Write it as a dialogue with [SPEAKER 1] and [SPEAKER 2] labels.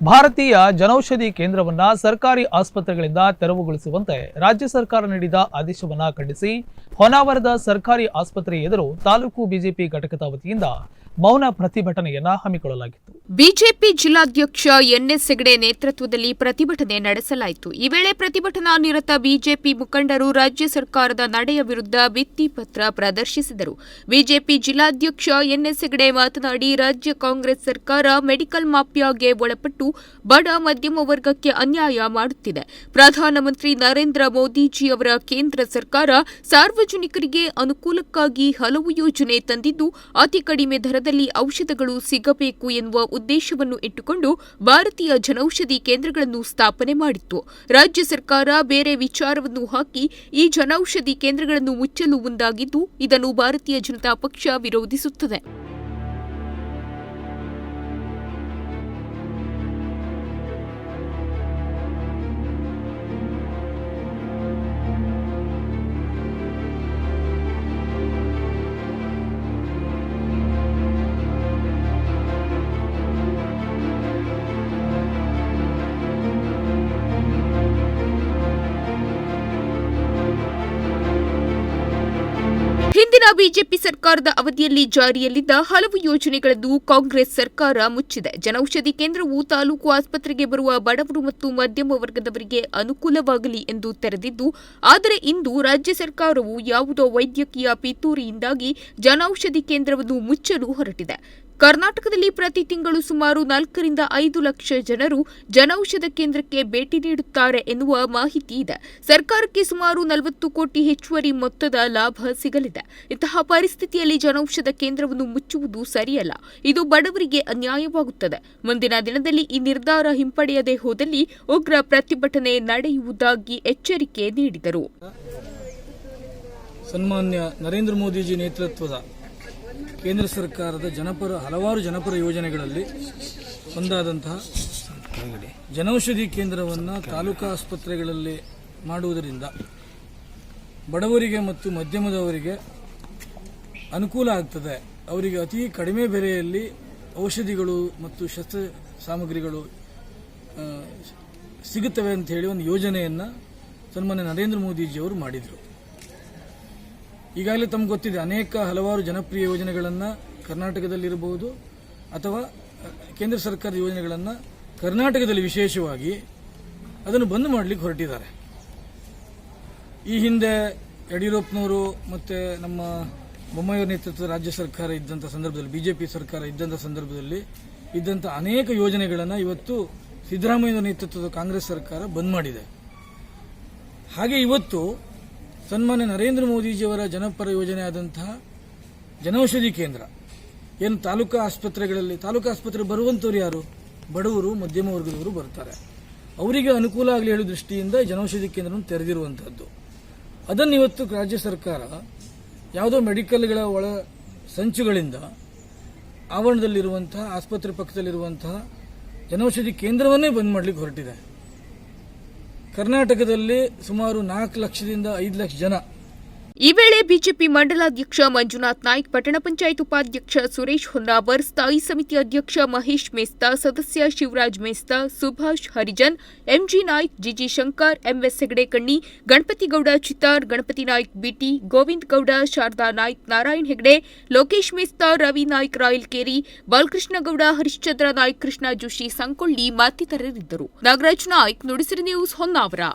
[SPEAKER 1] ಭಾರತೀಯ ಜನೌಷಧಿ ಕೇಂದ್ರವನ್ನ ಸರ್ಕಾರಿ ಆಸ್ಪತ್ರೆಗಳಿಂದ ತೆರವುಗೊಳಿಸುವಂತೆ ರಾಜ್ಯ ಸರ್ಕಾರ ನೀಡಿದ ಆದೇಶವನ್ನ ಖಂಡಿಸಿ ಹೊನ್ನಾವರದ ಸರ್ಕಾರಿ ಆಸ್ಪತ್ರೆ ಎದುರು ತಾಲೂಕು ಬಿಜೆಪಿ ಘಟಕದ ವತಿಯಿಂದ ಮೌನ ಪ್ರತಿಭಟನೆಯನ್ನ ಹಮ್ಮಿಕೊಳ್ಳಲಾಗಿತ್ತು.
[SPEAKER 2] ಬಿಜೆಪಿ ಜಿಲ್ಲಾಧ್ಯಕ್ಷ ಎನ್ಎಸ್ ಹೆಗಡೆ ನೇತೃತ್ವದಲ್ಲಿ ಪ್ರತಿಭಟನೆ ನಡೆಸಲಾಯಿತು. ಈ ವೇಳೆ ಪ್ರತಿಭಟನಾ ನಿರತ ಬಿಜೆಪಿ ಮುಖಂಡರು ರಾಜ್ಯ ಸರ್ಕಾರದ ನಡೆಯ ವಿರುದ್ಧ ಭಿತ್ತಿಪತ್ರ ಪ್ರದರ್ಶಿಸಿದರು. ಬಿಜೆಪಿ ಜಿಲ್ಲಾಧ್ಯಕ್ಷ ಎನ್ಎಸ್ ಹೆಗಡೆ ಮಾತನಾಡಿ, ರಾಜ್ಯ ಕಾಂಗ್ರೆಸ್ ಸರ್ಕಾರ ಮೆಡಿಕಲ್ ಮಾಫಿಯಾಗೆ ಒಳಪಟ್ಟು ಬಡ, ಮಧ್ಯಮ ವರ್ಗಕ್ಕೆ ಅನ್ಯಾಯ ಮಾಡುತ್ತಿದೆ. ಪ್ರಧಾನಮಂತ್ರಿ ನರೇಂದ್ರ ಮೋದಿಜಿ ಅವರ ಕೇಂದ್ರ ಸರ್ಕಾರ ಸಾರ್ವಜನಿಕರಿಗೆ ಅನುಕೂಲಕ್ಕಾಗಿ ಹಲವು ಯೋಜನೆ ತಂದಿದ್ದು, ಅತಿ ಕಡಿಮೆ ದರದಲ್ಲಿ ಔಷಧಗಳು ಸಿಗಬೇಕು ಎನ್ನುವ ಉದ್ದೇಶವನ್ನು ಇಟ್ಟುಕೊಂಡು ಭಾರತೀಯ ಜನೌಷಧಿ ಕೇಂದ್ರಗಳನ್ನು ಸ್ಥಾಪನೆ ಮಾಡಿತ್ತು. ರಾಜ್ಯ ಸರ್ಕಾರ ಬೇರೆ ವಿಚಾರವನ್ನು ಹಾಕಿ ಈ ಜನೌಷಧಿ ಕೇಂದ್ರಗಳನ್ನು ಮುಚ್ಚಲು ಮುಂದಾಗಿದ್ದು, ಇದನ್ನು ಭಾರತೀಯ ಜನತಾ ಪಕ್ಷ ವಿರೋಧಿಸುತ್ತದೆ. ಬಿಜೆಪಿ ಸರ್ಕಾರದ ಅವಧಿಯಲ್ಲಿ ಜಾರಿಯಲ್ಲಿದ್ದ ಹಲವು ಯೋಜನೆಗಳನ್ನು ಕಾಂಗ್ರೆಸ್ ಸರ್ಕಾರ ಮುಚ್ಚಿದೆ. ಜನೌಷಧಿ ಕೇಂದ್ರವು ತಾಲೂಕು ಆಸ್ಪತ್ರೆಗೆ ಬರುವ ಬಡವರು ಮತ್ತು ಮಧ್ಯಮ ವರ್ಗದವರಿಗೆ ಅನುಕೂಲವಾಗಲಿ ಎಂದು ತೆರೆದಿದ್ದು, ಆದರೆ ಇಂದು ರಾಜ್ಯ ಸರ್ಕಾರವು ಯಾವುದೋ ವೈದ್ಯಕೀಯ ಪಿತೂರಿಯಿಂದಾಗಿ ಜನೌಷಧಿ ಕೇಂದ್ರವನ್ನು ಮುಚ್ಚಲು ಹೊರಟಿದೆ. ಕರ್ನಾಟಕದಲ್ಲಿ ಪ್ರತಿ ತಿಂಗಳು ಸುಮಾರು ನಾಲ್ಕರಿಂದ ಐದು ಲಕ್ಷ ಜನರು ಜನೌಷಧ ಕೇಂದ್ರಕ್ಕೆ ಭೇಟಿ ನೀಡುತ್ತಾರೆ ಎನ್ನುವ ಮಾಹಿತಿ ಇದೆ. ಸರ್ಕಾರಕ್ಕೆ ಸುಮಾರು ನಲವತ್ತು ಕೋಟಿ ಹೆಚ್ಚುವರಿ ಮೊತ್ತದ ಲಾಭ ಸಿಗಲಿದೆ. ಇಂತಹ ಪರಿಸ್ಥಿತಿಯಲ್ಲಿ ಜನೌಷಧ ಕೇಂದ್ರವನ್ನು ಮುಚ್ಚುವುದು ಸರಿಯಲ್ಲ. ಇದು ಬಡವರಿಗೆ ಅನ್ಯಾಯವಾಗುತ್ತದೆ. ಮುಂದಿನ ದಿನದಲ್ಲಿ ಈ ನಿರ್ಧಾರ ಹಿಂಪಡೆಯದೆ ಹೋದಲ್ಲಿ ಉಗ್ರ ಪ್ರತಿಭಟನೆ ನಡೆಯುವುದಾಗಿ ಎಚ್ಚರಿಕೆ ನೀಡಿದರು.
[SPEAKER 3] ಸನ್ಮಾನ್ಯ ನರೇಂದ್ರ ಮೋದಿಜಿ ನೇತೃತ್ವದ ಕೇಂದ್ರ ಸರ್ಕಾರದ ಜನಪರ, ಹಲವಾರು ಜನಪರ ಯೋಜನೆಗಳಲ್ಲಿ ಒಂದಾದಂತಹ ಜನೌಷಧಿ ಕೇಂದ್ರವನ್ನು ತಾಲೂಕಾ ಆಸ್ಪತ್ರೆಗಳಲ್ಲಿ ಮಾಡುವುದರಿಂದ ಬಡವರಿಗೆ ಮತ್ತು ಮಧ್ಯಮದವರಿಗೆ ಅನುಕೂಲ ಆಗ್ತದೆ. ಅವರಿಗೆ ಅತಿ ಕಡಿಮೆ ಬೆಲೆಯಲ್ಲಿ ಔಷಧಿಗಳು ಮತ್ತು ಶಸ್ತ್ರ ಸಾಮಗ್ರಿಗಳು ಸಿಗುತ್ತವೆ ಅಂತ ಹೇಳಿ ಒಂದು ಯೋಜನೆಯನ್ನು ಸನ್ಮಾನ್ಯ ನರೇಂದ್ರ ಮೋದಿಜಿಯವರು ಮಾಡಿದರು. ಈಗಾಗಲೇ ತಮ್ಗೆ ಗೊತ್ತಿದೆ, ಅನೇಕ ಹಲವಾರು ಜನಪ್ರಿಯ ಯೋಜನೆಗಳನ್ನು ಕರ್ನಾಟಕದಲ್ಲಿರಬಹುದು ಅಥವಾ ಕೇಂದ್ರ ಸರ್ಕಾರದ ಯೋಜನೆಗಳನ್ನು ಕರ್ನಾಟಕದಲ್ಲಿ ವಿಶೇಷವಾಗಿ ಅದನ್ನು ಬಂದ್ ಮಾಡಲಿಕ್ಕೆ ಹೊರಟಿದ್ದಾರೆ. ಈ ಹಿಂದೆ ಯಡಿಯೂರಪ್ಪನವರು ಮತ್ತು ನಮ್ಮ ಬೊಮ್ಮಾಯಿಯವರ ನೇತೃತ್ವದ ರಾಜ್ಯ ಸರ್ಕಾರ ಇದ್ದಂಥ ಸಂದರ್ಭದಲ್ಲಿ, ಬಿಜೆಪಿ ಸರ್ಕಾರ ಇದ್ದಂಥ ಸಂದರ್ಭದಲ್ಲಿ ಇದ್ದಂಥ ಅನೇಕ ಯೋಜನೆಗಳನ್ನು ಇವತ್ತು ಸಿದ್ದರಾಮಯ್ಯ ನೇತೃತ್ವದ ಕಾಂಗ್ರೆಸ್ ಸರ್ಕಾರ ಬಂದ್ ಮಾಡಿದೆ. ಹಾಗೆ ಇವತ್ತು ಸನ್ಮಾನ್ಯ ನರೇಂದ್ರ ಮೋದಿಜಿಯವರ ಜನಪರ ಯೋಜನೆ ಆದಂತಹ ಜನೌಷಧಿ ಕೇಂದ್ರ. ಏನು ತಾಲೂಕಾ ಆಸ್ಪತ್ರೆಗಳಲ್ಲಿ, ತಾಲೂಕಾ ಆಸ್ಪತ್ರೆ ಬರುವಂಥವ್ರು ಯಾರು? ಬಡವರು, ಮಧ್ಯಮ ವರ್ಗದವರು ಬರ್ತಾರೆ. ಅವರಿಗೆ ಅನುಕೂಲ ಆಗಲಿ ಹೇಳೋ ದೃಷ್ಟಿಯಿಂದ ಜನೌಷಧಿ ಕೇಂದ್ರವನ್ನು ತೆರೆದಿರುವಂಥದ್ದು ಅದನ್ನು ಇವತ್ತು ರಾಜ್ಯ ಸರ್ಕಾರ ಯಾವುದೋ ಮೆಡಿಕಲ್ಗಳ ಒಳ ಸಂಚುಗಳಿಂದ ಆವರಣದಲ್ಲಿರುವಂತಹ, ಆಸ್ಪತ್ರೆ ಪಕ್ಕದಲ್ಲಿರುವಂತಹ ಜನೌಷಧಿ ಕೇಂದ್ರವನ್ನೇ ಬಂದ್ ಮಾಡಲಿಕ್ಕೆ ಹೊರಟಿದೆ. ಕರ್ನಾಟಕದಲ್ಲಿ ಸುಮಾರು ನಾಲ್ಕು ಲಕ್ಷದಿಂದ ಐದು ಲಕ್ಷ ಜನ
[SPEAKER 2] ಈ ವೇಳೆ ಬಿಜೆಪಿ ಮಂಡಲಾಧ್ಯಕ್ಷ ಮಂಜುನಾಥ್ ನಾಯ್ಕ್, ಪಟ್ಟಣ ಪಂಚಾಯತ್ ಉಪಾಧ್ಯಕ್ಷ ಸುರೇಶ್ ಹೊನ್ನಾವರ್, ಸ್ಥಾಯಿ ಸಮಿತಿ ಅಧ್ಯಕ್ಷ ಮಹೇಶ್ ಮೇಸ್ತಾ, ಸದಸ್ಯ Shivaraj Mesta, Subhash Harijan, MG Naik, GG Shankar, MS Hegde Kanni Ganapatigowda Chittar, Ganapati Naik BT, Govind Gowda, Sharada Naik, Narayan Hegde, Lokesh Mesta, Ravi Naik Rayalkeri Balakrishnagowda Harishchandra Naik, Krishna Joshi Sankolli ಮತ್ತಿತರರಿದ್ದರು. Nagaraj Naik, Nudisiri news Honnavar.